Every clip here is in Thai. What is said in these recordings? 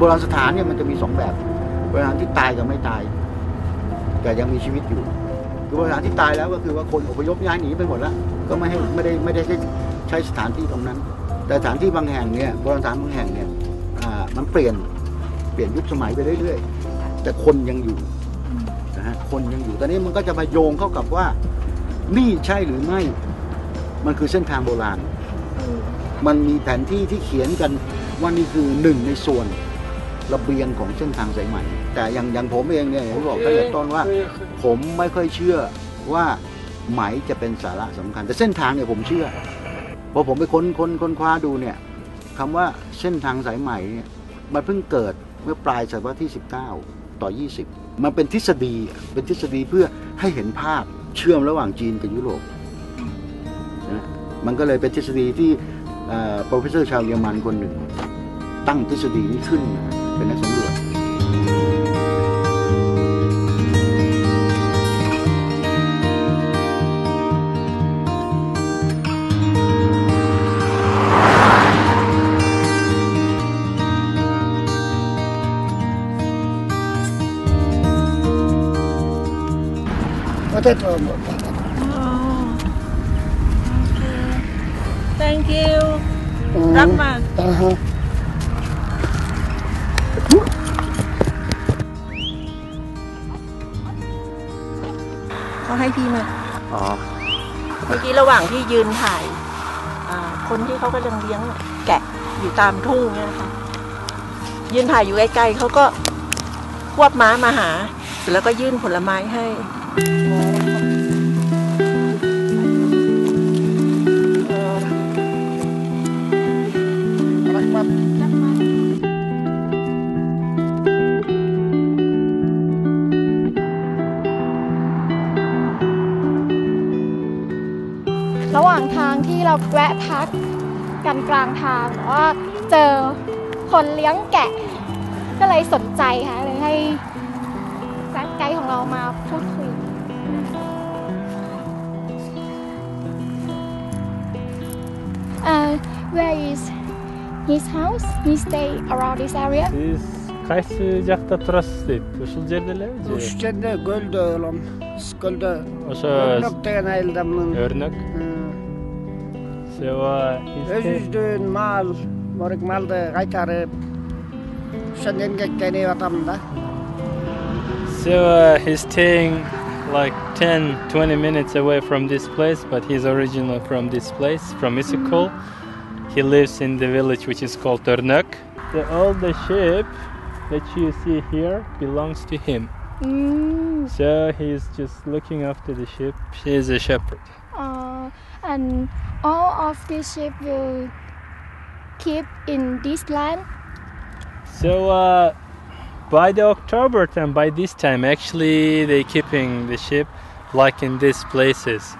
คือโบราณสถานเนี่ยมันจะมีสองแบบโบราณที่ตายกับไม่ตาย แต่ยังมีชีวิตอยู่คือโบราณที่ตายแล้วก็คือว่าคนอพยพย้ายหนีไปหมดแล้ว ก็ไม่ให้ไม่ได้ไม่ได้ใช้ใช้สถานที่ตรงนั้น แต่สถานที่บางแห่งเนี่ยโบราณสถานบางแห่งเนี่ยอ่ามันเปลี่ยนเปลี่ยนยุคสมัยไปเรื่อยๆ แต่คนยังอยู่นะฮะคนยังอยู่ตอนนี้มันก็จะมาโยงเข้ากับว่านี่ใช่หรือไม่ มันคือเส้นทางโบราณ มันมีแผนที่ที่เขียนกันว่านี่คือหนึ่งในส่วน ระเบียงของเส้นทางสายไหม่ แต่อย่างอย่างผมเองเนี่ยอย่างที่บอกตั้งแต่ต้นว่า ผมไม่ค่อยเชื่อว่าไหมจะเป็นสาระสำคัญ แต่เส้นทางเนี่ยผมเชื่อพอผมไปค้นค้นค้นคว้าดูเนี่ยคำว่าเส้นทางสายไหม่เนี่ยมันเพิ่งเกิดเมื่อปลายศตวรรษที่ 19 ต่อ 20 มันเป็นทฤษฎีเป็นทฤษฎีเพื่อให้เห็นภาพเชื่อมระหว่างจีนกับยุโรปนะมันก็เลยเป็นทฤษฎีที่เอ่อ professor ชาวเยอรมันคนหนึ่ง ตั้งทฤษฎีนี้ขึ้นนะ เป็นนักสำรวจ Potato. Oh. Okay. Thank you รักมา เขาให้พี่มาอ๋อเมื่อกี้ระหว่างที่ยืนถ่ายอ่าคนที่เขากำลังเลี้ยงแกะอยู่ตามทุ่งเนี่ยนะคะยืนถ่ายอยู่ใกล้ๆเขาก็ควบม้ามาหาเสร็จแล้วก็ยื่นผลไม้ให้ร กันกลางทางแต่ว่าเจอคนเลี้ยงแกะ ก็เลยสนใจค่ะเลยให้แซกไกด์ของเรามาพูดคุยเอ่อ where is his house he stay around this area Biz kaç sıcakta turası Uşul cerdele mi? Uş cerde göldü oğlum. Göldü. Oşa Örnekten ayıldım. örnek. Hı. se va. doing mal, morik maldı kaytarıp, şenden gekkeni vatamda. So uh, he's staying like 10 20 minutes away from this place, but he's originally from this place, from Issyk. He lives in the village which is called Ternak. The, old ship sheep that you see here belongs to him. Mm. So he's just looking after the sheep. He is a shepherd. Aww uh, and all of these sheep will keep in this land. So uh, by the October time, by this time, actually they keeping the sheep like in these places.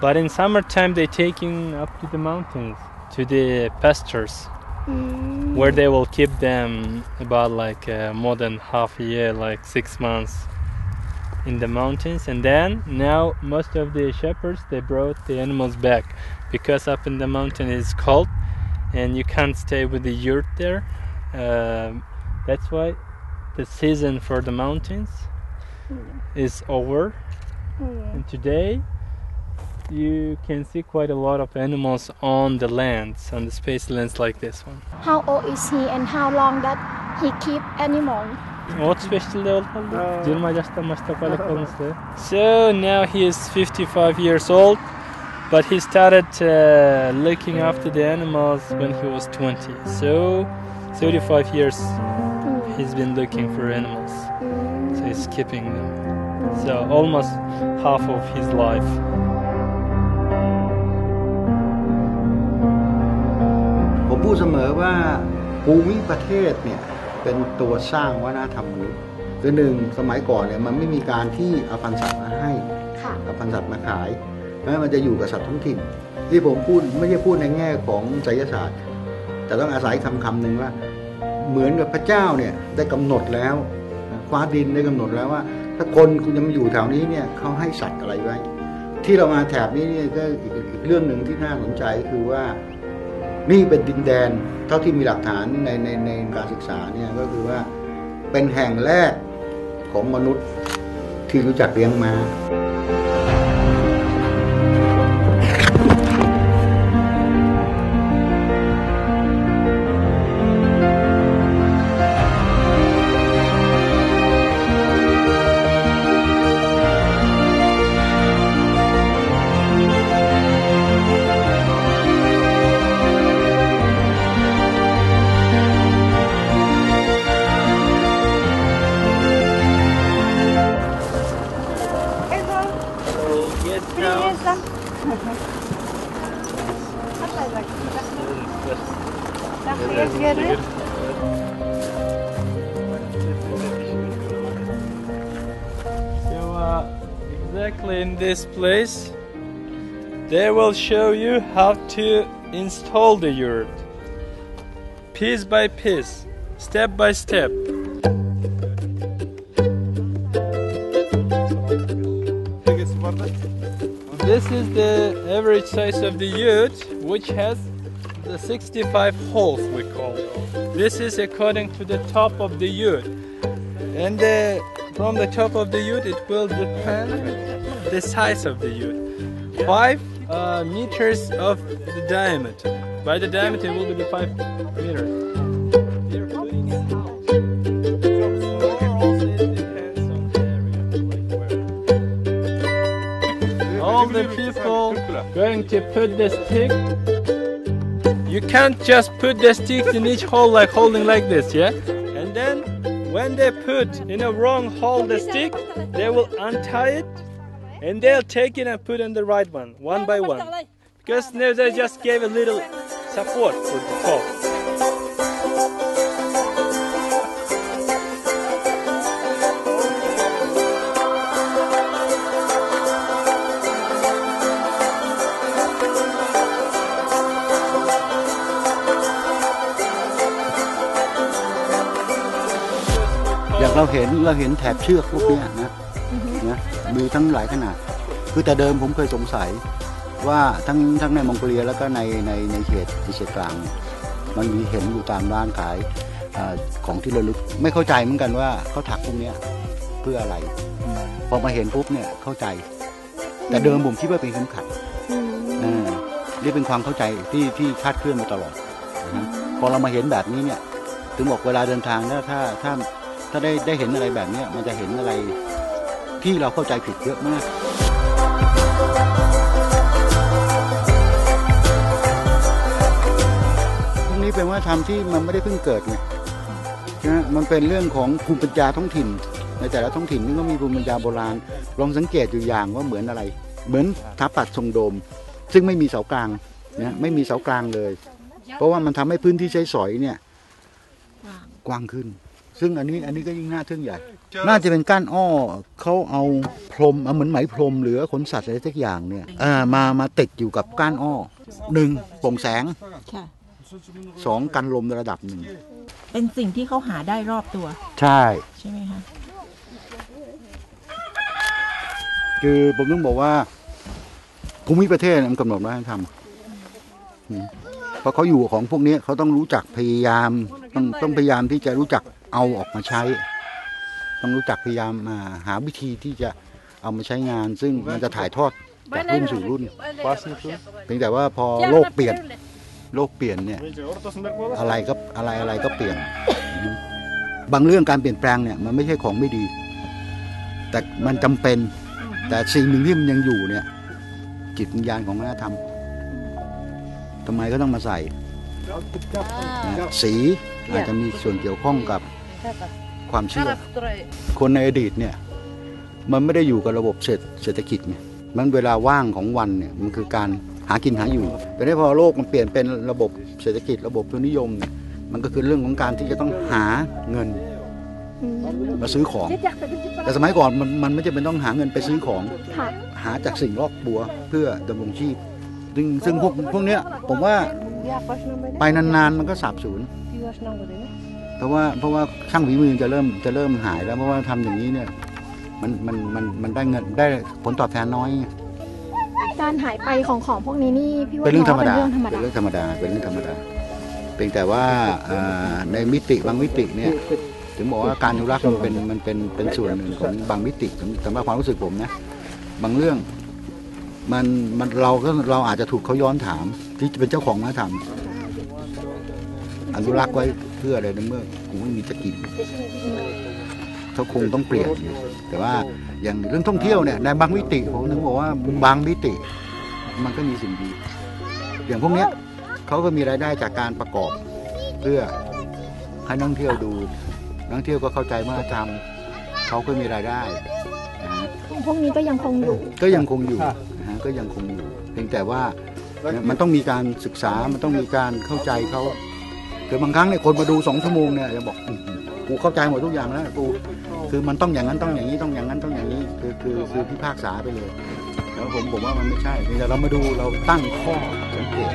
But in summertime they taking up to the mountains to the pastures Mm. where they will keep them about like uh, more than half a year, like six months in the mountains. And then now most of the shepherds they brought the animals back because up in the mountain it's cold and you can't stay with the yurt there. Um, that's why the season for the mountains is over. Mm. And today you can see quite a lot of animals on the lands, on the space lands like this one. How old is he and how long that he keep animal? What's best till the old uh, So now he is 55 years old, but he started uh, looking after the animals when he was 20. So 35 years he's been looking for animals. So he's keeping them. So almost half of his life. I เสมอว่าภูมิประเทศเนี่ยเป็นตัวสร้างวัฒนธรรมมนุษย์คือหนึ่งสมัยก่อนเนี่ยมันไม่มีการที่เอาพันธุ์สัตว์มาให้ค่ะเอาพันธุ์สัตว์มาขายเพราะฉะนั้นมันจะอยู่กับสัตว์ท้องถิ่น ที่ผมพูดไม่ใช่พูดในแง่ของไสยศาสตร์ แต่ต้องอาศัยคำคำหนึ่งว่า เหมือนกับพระเจ้าเนี่ยได้กำหนดแล้วฟ้าดินได้กำหนดแล้วว่า ถ้าคนคุณจะมาอยู่แถวนี้เนี่ยเขาให้สัตว์อะไรไว้ ที่เรามาแถบนี้เนี่ยก็อีกอีกเรื่องหนึ่งที่น่าสนใจคือว่า นี่เป็นดินแดนเท่าที่มีหลักฐานในในในการศึกษาเนี่ยก็คือว่าเป็นแห่งแรกของมนุษย์ที่รู้จักเลี้ยงม้า So, uh, exactly in this place, they will show you how to install the yurt, piece by piece, step by step. This is the average size of the yurt, which has the 65 holes we call. This is according to the top of the yurt. And uh, from the top of the ute, it will depend the size of the ute. Five uh, meters of the diameter. By the diameter, it will be five meters. All the people going to put the stick. You can't just put the sticks in each hole like holding like this, yeah? And then when they put in a wrong hole the stick, they will untie it and they'll take it and put in the right one, one by one. Because now they just gave a little support for the top. อย่างเราเห็นเราเห็นแถบเชือกพวกเนี้ยนะนะมีทั้งหลายขนาด คือแต่เดิมผมเคยสงสัยว่าทั้งทั้งในมองโกเลียแล้วก็ในในในเขตเอเชียกลาง มันมีเห็นอยู่ตามร้านขายอาของที่ระลึกไม่เข้าใจเหมือนกันว่าเขาถักพวกเนี้ยเพื่ออะไร พอมาเห็นปุ๊บเนี่ยเข้าใจ แต่เดิมผมคิดว่าเป็นเข็มขัดอ่านี่เป็นความเข้าใจที่ที่คาดเคลื่อนมาตลอดนะฮะพอเรามาเห็นแบบนี้เนี่ย ถึงบอกเวลาเดินทางถ้าถ้าถ้า ถ้าได้ได้เห็นอะไรแบบนี้มันจะเห็นอะไรที่เราเข้าใจผิดเยอะมากพวกนี้เป็นวัฒนธรรมที่มันไม่ได้เพิ่งเกิดไงใช่ไหมมันเป็นเรื่องของภูมิปัญญาท้องถิ่น ในแต่ละท้องถิ่นนี่ก็มีภูมิปัญญาโบราณ ลองสังเกตอยู่อย่างว่าเหมือนอะไร เหมือนสถาปัตย์ทรงโดม ซึ่งไม่มีเสากลางนะไม่มีเสากลางเลย เพราะว่ามันทำให้พื้นที่ใช้สอยเนี่ยกว้างขึ้น ซึ่งอันนี้อันนี้ก็ยิ่งน่าทึ่งใหญ่ น่าจะเป็นก้านอ้อเขาเอาพรมเอาเหมือนไหมพรมหรือขนสัตว์อะไรสักอย่างเนี่ยอ่ามามาติดอยู่กับก้านอ้อหนึ่งโปร่งแสงค่ะ สองกันลมในระดับหนึ่งเป็นสิ่งที่เขาหาได้รอบตัว ใช่ ใช่ไหมคะ คือผมต้องบอกว่าภูมิประเทศมันกำหนดวัฒนธรรมอืม เพราะเขาอยู่ของพวกนี้เขาต้องรู้จักพยายามต้องต้องพยายามที่จะรู้จักเอาออกมาใช้ ต้องรู้จักพยายามมาหาวิธีที่จะเอามาใช้งาน ซึ่งมันจะถ่ายทอดจากรุ่นสู่รุ่นเพียงแต่ว่าพอโลกเปลี่ยนโลกเปลี่ยนเนี่ยอะไรก็อะไรอะไรก็เปลี่ยน บางเรื่องการเปลี่ยนแปลงเนี่ยมันไม่ใช่ของไม่ดี แต่มันจำเป็น แต่สิ่งหนึ่งที่มันยังอยู่เนี่ยจิตวิญญาณของวัฒนธรรม ทำไมก็ต้องมาใส่นะสีอาจจะมีส่วนเกี่ยวข้องกับความเชื่อ คนในอดีตเนี่ยมันไม่ได้อยู่กับระบบเศรษฐเศรษฐกิจไงมันเวลาว่างของวันเนี่ยมันคือการหากินหาอยู่ แต่นี้พอโลกมันเปลี่ยนเป็นระบบเศรษฐกิจระบบทุนนิยมเนี่ยมันก็คือเรื่องของการที่จะต้องหาเงินมาซื้อของ แต่สมัยก่อนมันมันไม่จำเป็นต้องหาเงินไปซื้อของค่ะหาจากสิ่งรอบตัวเพื่อดำรงชีพ ซึ่งซึ่งพวกพวกเนี้ยผมว่าไปนานๆมันก็สาบสูญเพราะว่าเพราะว่าช่างฝีมือจะเริ่มจะเริ่มหายแล้วเพราะว่าทำอย่างนี้เนี่ยมันมันมันมันได้เงินได้ผลตอบแทนน้อยแต่การหายไปของของพวกนี้นี่พี่ว่าเป็นเรื่องธรรมเป็นดาเรื่องธรรมเป็นดาเรื่องธรรมดาเป็นเรื่องธรรมดาเพียงแต่ว่าอ่าในมิติบางมิติเนี่ยถึงบอกว่าการอนุรักษ์มันเป็นมันเป็นเป็นส่วนหนึ่งของบางมิติสำสำหรับความรู้สึกผมนะบางเรื่อง มันมันเราก็เราอาจจะถูกเขาย้อนถาม ที่เป็นเจ้าของมาทำอนุรักษ์ไว้เพื่ออะไรในเมื่อกูไม่มีจะกินเขาคงต้องเปลี่ยน แต่ว่าอย่างเรื่องท่องเที่ยวเนี่ยในบางมิติผมถึงบอกว่าบางมิติ มันก็มีสิ่งดี อย่างพวกเนี้ยเขาก็มีรายได้จากการประกอบ เพื่อให้นักท่องเที่ยวดู นักท่องเที่ยวก็เข้าใจว่าทำเขาก็มีรายได้นะฮะพวกนี้ก็ยังคงอยู่ ก็ยังคงอยู่นะฮะ ก็ยังคงอยู่ เพียงแต่ว่ามันต้องมีการศึกษา มันต้องมีการเข้าใจเขาคือบางครั้งเนี่ยคนมาดูสองชั่วโมงเนี่ยจะบอกอื้อหือกูเข้าใจหมดทุกอย่างแล้วกูคือมันต้องอย่างนั้นต้องอย่างนี้ต้องอย่างนั้นต้องอย่างนี้ คือคือคือพิพากษาไปเลย แล้วผมผมว่ามันไม่ใช่เพียงแต่เรามาดูเราตั้งข้อสังเกต